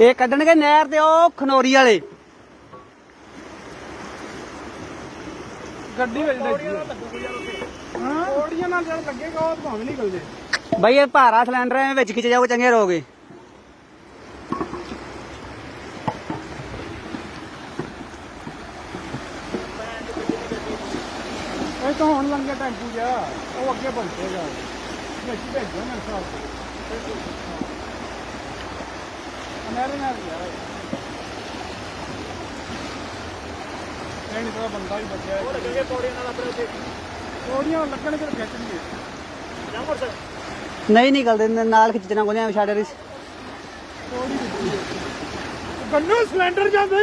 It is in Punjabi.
ਇਹ ਕੱਢਣਗੇ ਨਹਿਰ ਤੇ ਉਹ ਖਨੋਰੀ ਵਾਲੇ। ਗੱਡੀ ਵਿੱਚ ਡੱਜੀ ਹਾਂ ਕੋੜੀਆਂ ਨਾਲ ਜਦ ਲੱਗੇਗਾ ਉਹ ਭਾਵੇਂ ਨਿਕਲ ਜੇ। ਬਈ ਇਹ ਭਾਰਾ ਸਿਲੰਡਰ ਐ ਵਿੱਚ ਖਿੱਚ ਜਾਓ ਚੰਗੇ ਰਹੋਗੇ ਇਹ ਤਾਂ ਹੁਣ ਲੰਗੇ ਟੈਂਪੂ ਜਾ ਉਹ ਅੱਗੇ ਪਹੁੰਚੇਗਾ ਵਿੱਚ ਹੀ ਭੇਜੋ ਮੇਰੇ ਹਿਸਾਬ ਤੋਂ ਅਨੇਰੇ ਨਾਲ ਗਿਆ ਨਹੀਂ ਤਾਂ ਬੰਦਾ ਹੀ ਬਚਿਆ। ਉਹ ਲੱਗਣਗੇ ਪੌੜੀਆਂ ਨਾਲ ਆਪਣੇ ਉੱਤੇ। ਪੌੜੀਆਂ ਲੱਗਣ ਫਿਰ ਖਿੱਚਣਗੇ। ਨਹੀਂ ਨਿਕਲਦੇ ਨ- ਨਾਲ ਖਿੱਚਣਾ ਕੋਨੇ ਛੱਡ ਰਹੀ ਗੰਨੂ ਸਿਲੰਡਰ ਜਾਂਦਾ